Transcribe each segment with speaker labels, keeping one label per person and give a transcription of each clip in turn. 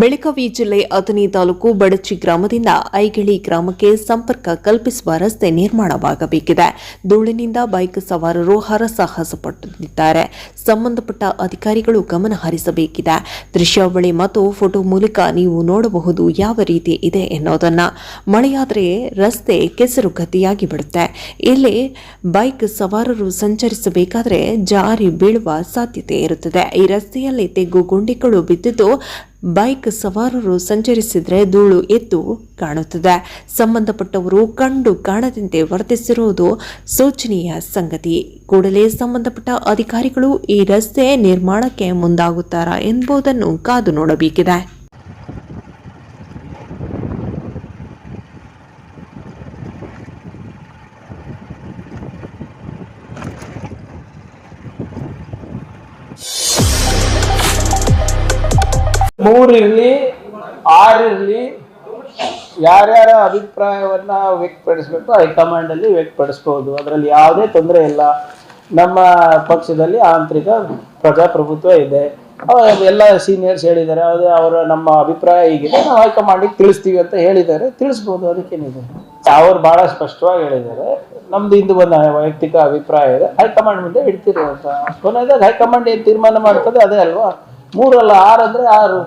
Speaker 1: ಬೆಳಗಾವಿ ಜಿಲ್ಲೆ ಅಥಣಿ ತಾಲೂಕು ಬಡಚಿ ಗ್ರಾಮದಿಂದ ಐಗಿಳಿ ಗ್ರಾಮಕ್ಕೆ ಸಂಪರ್ಕ ಕಲ್ಪಿಸುವ ರಸ್ತೆ ನಿರ್ಮಾಣವಾಗಬೇಕಿದೆ. ಧೂಳಿನಿಂದ ಬೈಕ್ ಸವಾರರು ಹರಸಾಹಸ ಪಟ್ಟಿದ್ದಾರೆ ಸಂಬಂಧಪಟ್ಟ ಅಧಿಕಾರಿಗಳು ಗಮನ ಹರಿಸಬೇಕಿದೆ. ದೃಶ್ಯಾವಳಿ ಮತ್ತು ಫೋಟೋ ಮೂಲಕ ನೀವು ನೋಡಬಹುದು ಯಾವ ರೀತಿ ಇದೆ ಎನ್ನುವುದನ್ನು. ಮಳೆಯಾದರೆ ರಸ್ತೆ ಕೆಸರು ಗತಿಯಾಗಿ ಬಿಡುತ್ತೆ. ಇಲ್ಲಿ ಬೈಕ್ ಸವಾರರು ಸಂಚರಿಸಬೇಕಾದರೆ ಜಾರಿ ಬೀಳುವ ಸಾಧ್ಯತೆ ಇರುತ್ತದೆ. ಈ ರಸ್ತೆಯಲ್ಲಿ ತೆಗ್ಗು ಗುಂಡಿಗಳು ಬಿದ್ದಿದ್ದು ಬೈಕ್ ಸವಾರರು ಸಂಚರಿಸಿದರೆ ಧೂಳು ಎದ್ದು ಕಾಣುತ್ತದೆ. ಸಂಬಂಧಪಟ್ಟವರು ಕಂಡು ಕಾಣದಂತೆ ವರ್ತಿಸಿರುವುದು ಶೋಚನೀಯ ಸಂಗತಿ. ಕೂಡಲೇ ಸಂಬಂಧಪಟ್ಟ ಅಧಿಕಾರಿಗಳು ಈ ರಸ್ತೆ ನಿರ್ಮಾಣಕ್ಕೆ ಮುಂದಾಗುತ್ತಾರಾ ಎಂಬುದನ್ನು ಕಾದು ನೋಡಬೇಕಿದೆ.
Speaker 2: ಮೂರಿರ್ಲಿ ಆರಿರಲಿ ಯಾರ್ಯಾರ ಅಭಿಪ್ರಾಯವನ್ನ ವ್ಯಕ್ತಪಡಿಸಬೇಕು ಹೈಕಮಾಂಡಲ್ಲಿ ವ್ಯಕ್ತಪಡಿಸ್ಬೋದು. ಅದರಲ್ಲಿ ಯಾವುದೇ ತೊಂದರೆ ಇಲ್ಲ. ನಮ್ಮ ಪಕ್ಷದಲ್ಲಿ ಆಂತರಿಕ ಪ್ರಜಾಪ್ರಭುತ್ವ ಇದೆ. ಎಲ್ಲ ಸೀನಿಯರ್ಸ್ ಹೇಳಿದ್ದಾರೆ. ಅದೇ ಅವರ ನಮ್ಮ ಅಭಿಪ್ರಾಯ ಹೀಗಿದೆ. ನಾವು ಹೈಕಮಾಂಡಿಗೆ ತಿಳಿಸ್ತೀವಿ ಅಂತ ಹೇಳಿದ್ದಾರೆ. ತಿಳಿಸ್ಬೋದು, ಅದಕ್ಕೇನಿದೆ. ಅವ್ರು ಬಹಳ ಸ್ಪಷ್ಟವಾಗಿ ಹೇಳಿದ್ದಾರೆ. ನಮ್ದು ಇಂದು ಒಂದು ವೈಯಕ್ತಿಕ ಅಭಿಪ್ರಾಯ ಇದೆ. ಹೈಕಮಾಂಡ್ ಮುಂದೆ ಇಡ್ತೀರಿ ಅಂತ ಕೊನೆಯದಾಗ ಹೈಕಮಾಂಡ್ ಏನು ತೀರ್ಮಾನ ಮಾಡ್ತದೆ, ಅದೇ ಅಲ್ವಾ? ಮೂರಲ್ಲ ಆರು ಅಂದ್ರೆ ಆರು.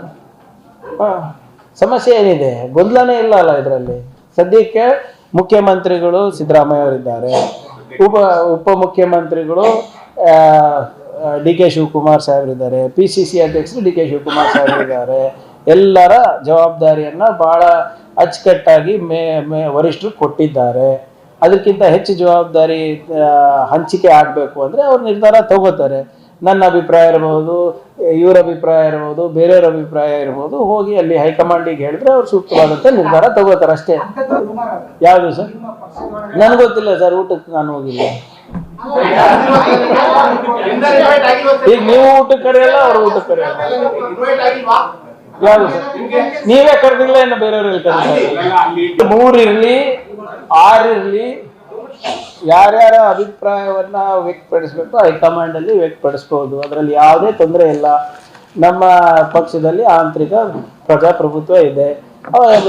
Speaker 2: ಸಮಸ್ಯೆ ಏನಿದೆ? ಗೊಂದಲನೇ ಇಲ್ಲ ಅಲ್ಲ ಇದರಲ್ಲಿ? ಸದ್ಯಕ್ಕೆ ಮುಖ್ಯಮಂತ್ರಿಗಳು ಸಿದ್ದರಾಮಯ್ಯ ಅವರಿದ್ದಾರೆ. ಉಪ, ಉಪಮುಖ್ಯಮಂತ್ರಿಗಳು ಡಿ ಕೆ ಶಿವಕುಮಾರ್ ಸಾಹೇಬರಿದ್ದಾರೆ. ಪಿ ಸಿ ಸಿ ಅಧ್ಯಕ್ಷರು ಡಿ ಕೆ ಶಿವಕುಮಾರ್ ಸಾಹೇಬರಿದ್ದಾರೆ. ಎಲ್ಲರ ಜವಾಬ್ದಾರಿಯನ್ನು ಭಾಳ ಅಚ್ಚುಕಟ್ಟಾಗಿ ಮೇ ಮೇ, ವರಿಷ್ಠರು ಕೊಟ್ಟಿದ್ದಾರೆ. ಅದಕ್ಕಿಂತ ಹೆಚ್ಚು ಜವಾಬ್ದಾರಿ ಹಂಚಿಕೆ ಆಗಬೇಕು ಅಂದ್ರೆ ಅವ್ರು ನಿರ್ಧಾರ ತಗೋತಾರೆ. ನನ್ನ ಅಭಿಪ್ರಾಯ ಇರಬಹುದು, ಇವರ ಅಭಿಪ್ರಾಯ ಇರಬಹುದು, ಬೇರೆಯವ್ರ ಅಭಿಪ್ರಾಯ ಇರಬಹುದು, ಹೋಗಿ ಅಲ್ಲಿ ಹೈಕಮಾಂಡಿಗೆ ಹೇಳಿದ್ರೆ ಅವ್ರು ಸೂಕ್ತವಾದಂತೆ ನಿರ್ಧಾರ ತಗೋತಾರೆ ಅಷ್ಟೇ. ಯಾವುದು ಸರ್? ನನ್ಗೆ ಗೊತ್ತಿಲ್ಲ ಸರ್, ಊಟಕ್ಕೆ ನಾನು ಹೋಗಿಲ್ಲ. ಈಗ ನೀವು ಊಟಕ್ಕೆ ಕರೆಯಲ್ಲ, ಅವ್ರು ಊಟಕ್ಕೆ ಕರೆಯಲ್ಲ. ಯಾವುದು ಸರ್? ನೀವೇ ಕರೆದಿಲ್ಲ ಇನ್ನು ಬೇರೆಯವ್ರಲ್ಲಿ ಕರೆದಿಲ್ಲ ಆರು ಆರಿರ್ಲಿ ಯಾರ್ಯಾರ ಅಭಿಪ್ರಾಯವನ್ನ ವ್ಯಕ್ತಪಡಿಸ್ಬೇಕು ಹೈಕಮಾಂಡ್ ಅಲ್ಲಿ ವ್ಯಕ್ತಪಡಿಸ್ಬೋದು. ಅದರಲ್ಲಿ ಯಾವುದೇ ತೊಂದರೆ ಇಲ್ಲ. ನಮ್ಮ ಪಕ್ಷದಲ್ಲಿ ಆಂತರಿಕ ಪ್ರಜಾಪ್ರಭುತ್ವ ಇದೆ.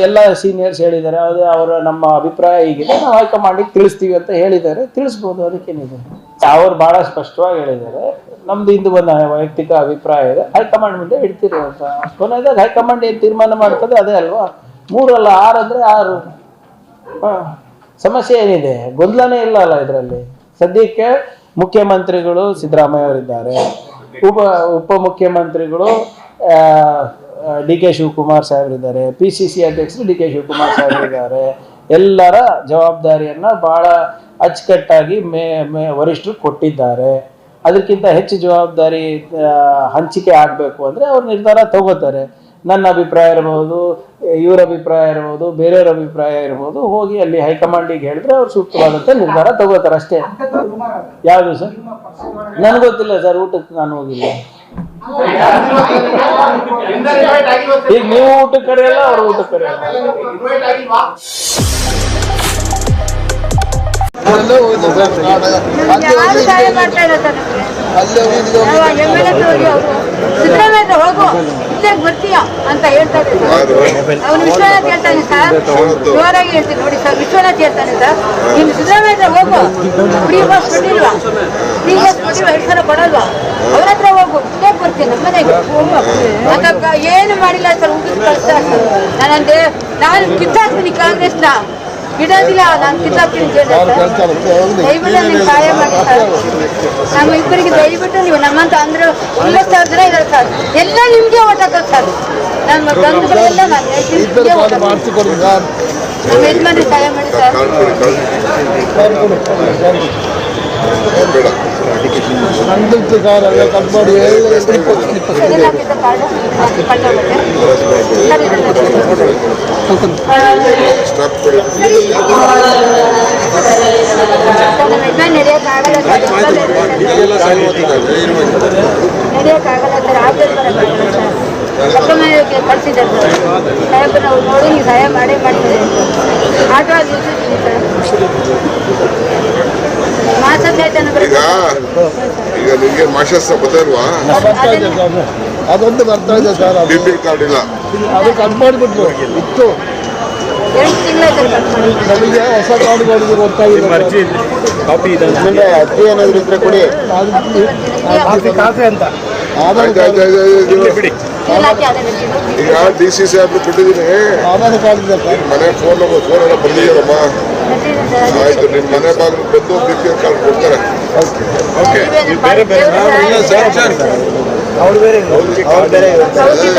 Speaker 2: ಎಲ್ಲ ಸೀನಿಯರ್ಸ್ ಹೇಳಿದ್ದಾರೆ. ಅದೇ ಅವರ ನಮ್ಮ ಅಭಿಪ್ರಾಯ ಹೀಗಿದೆ. ನಾವು ಹೈಕಮಾಂಡಿಗೆ ತಿಳಿಸ್ತೀವಿ ಅಂತ ಹೇಳಿದ್ದಾರೆ. ತಿಳಿಸ್ಬೋದು. ಅದಕ್ಕೇನಿದೆ? ಅವ್ರು ಬಹಳ ಸ್ಪಷ್ಟವಾಗಿ ಹೇಳಿದ್ದಾರೆ. ನಮ್ದು ಇಂದು ಒಂದು ವೈಯಕ್ತಿಕ ಅಭಿಪ್ರಾಯ ಇದೆ. ಹೈಕಮಾಂಡ್ ಮುಂದೆ ಇಡ್ತೀರಿ ಅಂತ. ಕೊನೆಯದಾಗ ಹೈಕಮಾಂಡ್ ಏನು ತೀರ್ಮಾನ ಮಾಡ್ತದೆ? ಅದೇ ಅಲ್ವಾ? ಮೂರಲ್ಲ ಆರು ಅಂದ್ರೆ ಆರು. ಹಾ. ಸಮಸ್ಯೆ ಏನಿದೆ? ಗೊಂದಲನೇ ಇಲ್ಲ ಅಲ್ಲ ಇದರಲ್ಲಿ? ಸದ್ಯಕ್ಕೆ ಮುಖ್ಯಮಂತ್ರಿಗಳು ಸಿದ್ದರಾಮಯ್ಯ ಅವರಿದ್ದಾರೆ. ಉಪ, ಉಪಮುಖ್ಯಮಂತ್ರಿಗಳು ಡಿ ಕೆ ಶಿವಕುಮಾರ್ ಸಾಹೇಬರಿದ್ದಾರೆ. ಪಿ ಸಿ ಸಿ ಅಧ್ಯಕ್ಷರು ಡಿ ಕೆ ಶಿವಕುಮಾರ್ ಸಾಹೇಬರಿದ್ದಾರೆ. ಎಲ್ಲರ ಜವಾಬ್ದಾರಿಯನ್ನು ಭಾಳ ಅಚ್ಚುಕಟ್ಟಾಗಿ ಮೇ ಮೇ, ವರಿಷ್ಠರು ಕೊಟ್ಟಿದ್ದಾರೆ. ಅದಕ್ಕಿಂತ ಹೆಚ್ಚು ಜವಾಬ್ದಾರಿ ಹಂಚಿಕೆ ಆಗಬೇಕು ಅಂದರೆ ಅವ್ರು ನಿರ್ಧಾರ ತಗೋತಾರೆ. ನನ್ನ ಅಭಿಪ್ರಾಯ ಇರಬಹುದು ಇವರ ಅಭಿಪ್ರಾಯ ಇರಬಹುದು ಬೇರೆಯವ್ರ ಅಭಿಪ್ರಾಯ ಇರಬಹುದು ಹೋಗಿ ಅಲ್ಲಿ ಹೈಕಮಾಂಡಿಗೆ ಹೇಳಿದ್ರೆ ಅವ್ರು ಸೂಕ್ತವಾದಂತೆ ನಿರ್ಧಾರ ತಗೋತಾರೆ ಅಷ್ಟೇ. ಯಾವುದು ಸರ್? ನನ್ಗೆ ಗೊತ್ತಿಲ್ಲ ಸರ್ ಊಟಕ್ಕೆ ನಾನು ಹೋಗಿಲ್ಲ. ಈಗ ನೀವು ಊಟಕ್ಕೆ ಕರೆಯಲ್ಲ ಅವ್ರ ಊಟಕ್ಕೆ ಕರೆಯಲ್ಲ
Speaker 3: ಯಾರು ಸಹಾಯ ಮಾಡ್ತಾ ಇಲ್ಲ ಸರ್ ನಮ್ಗೆ. ನಾವು ಎಂ ಎಲ್ ಅವರು ಸಿದ್ದರಾಮಯ್ಯ ಹೋಗು ಬರ್ತೀಯ ಅಂತ ಹೇಳ್ತಾರೆ ಸರ್. ಅವನು ವಿಶ್ವನಾಥ್ ಹೇಳ್ತಾನೆ ಸರ್. ಜೋರಾಗಿ ಹೇಳ್ತೀನಿ ನೋಡಿ ಸರ್. ವಿಶ್ವನಾಥ್ ಹೇಳ್ತಾನೆ ಸರ್. ನೀನು ಸಿದ್ದರಾಮಯ್ಯ ಹೋಗು. ಫ್ರೀ ಬಸ್ ಕೊಟ್ಟಿಲ್ವಾ? ಫ್ರೀ ಬಸ್ ಕೊಟ್ಟಿಲ್ವಾ? ಎರಡು ಸಲ ಕೊಡಲ್ವಾ? ಅವ್ರ ಹತ್ರ ಹೋಗು. ಇದೇ ಬರ್ತೀನಿ ನಮ್ಮ ಮನೆಗೆ. ಅಂತ ಏನು ಮಾಡಿಲ್ಲ ಸರ್? ಉಗಿಸ್ ಕಳಿಸ್ತಾರೆ ನಾನು ನಾನಂದೆ ನಾನು ಕಿತ್ತಾಕ್ತೀನಿ ಕಾಂಗ್ರೆಸ್ನ. ಬಿಡೋದಿಲ್ಲ ನಾನು ಕಿತ್ತಾಕ್ತೀನಿ ದಯವಿಟ್ಟು ನೀವು ಸಹಾಯ ಮಾಡ್ತಾರೆ ನಮ್ಮ ಇಬ್ಬರಿಗೆ ದಯವಿಟ್ಟು ನೀವು ನಮ್ಮಂತ ಅಂದ್ರೆ ಒಂಬತ್ತು ಸಾವಿರ ಜನ ಇದ್ದಾರೆ ಸರ್ ಎಲ್ಲ ನಿಮ್ಗೆ ಓಟ ಹಾಕೋದು ಸರ್ ನಮ್ಮ ಬಂಧುಗಳೆಲ್ಲ ನಾನು ಹೇಳ್ತೀನಿ. ನಮ್ಮ ಯಜಮಾನ್ರಿ ಸಹಾಯ ಮಾಡಿ ಸರ್
Speaker 4: ನಂದು ಕಟ್ ಮಾಡಿ
Speaker 3: ಇದೆಲ್ಲ ನಡೆಯೋಕ್ಕಾಗಲ್ಲ ಸರ್ ನಡೆಯೋಕ್ಕಾಗಲ್ಲ ಸರ್ ಆಫೀಸ್ ಬರೋಕ್ಕಾಗಲ್ಲ ಸರ್ ಅಕ್ಕಮ್ಮನಿಗೆ ಕಳಿಸಿದ್ದಾರೆ ಸರ್ ಸಾಹೇಬ್ರು ನಾವು ನೋಡಿ ನೀವು ಸಹಾಯ ಮಾಡೇ ಮಾಡ್ತೀವಿ ಆಟೋ ಅಲ್ಲಿ ನಿಲ್ಸಿದ್ದೀನಿ ಸರ್ ಮಾಸ ಸಹಿತ
Speaker 5: ಈಗ ಈಗ ನಿಮ್ಗೆ ಮಾಶಾಸ್ತ್ರ ಬದಲ್ವಾ
Speaker 4: ಅದೊಂದು ಬರ್ತಾ ಇದೆ ಸರ್ ಅದು
Speaker 5: ಬಿ ಕಾರ್ಡ್ ಇಲ್ಲ.
Speaker 4: ಅದು ಕಟ್ ಮಾಡಿಬಿಟ್ರು. ಇತ್ತು. ನಮಗೆ ಹೊಸ ಕಾರ್ಡ್ ಕೊಡಿದ್ರು ಗೊತ್ತಾಗಿದೆ
Speaker 5: ಅರ್ಜಿ ಏನಾದ್ರು ಇದ್ರೆ ಕೊಡಿ.
Speaker 4: ಆಧಾರ್
Speaker 5: ಇದು.
Speaker 6: ಇಲ್ಲ ಹಾಕಿ ಅದೇ ಬೇಕು.
Speaker 5: ಈಗ ಡಿ ಸಿ ಸಿ ಕೊಟ್ಟಿದ್ದೀನಿ.
Speaker 4: ಆಧಾರ್ ಕಾರ್ಡ್ ಇದೆ ಸರ್.
Speaker 5: ಮನೆ ಫೋನ್ ನಂಬರ್ ಫೋನ್ ಎಲ್ಲ ಆಯ್ತು ನಿಮ್ಮ ಮನೆ ಬಾಗಿಲು ಬಂದು ಬಿ ಪಿ ಕಾರ್ಡ್ ಕೊಡ್ತಾರೆ. ಓಕೆ. Sir sir.
Speaker 6: ಔಷಧಿ ಬೇರೆ ಅವ್ರು ಇಲ್ಲ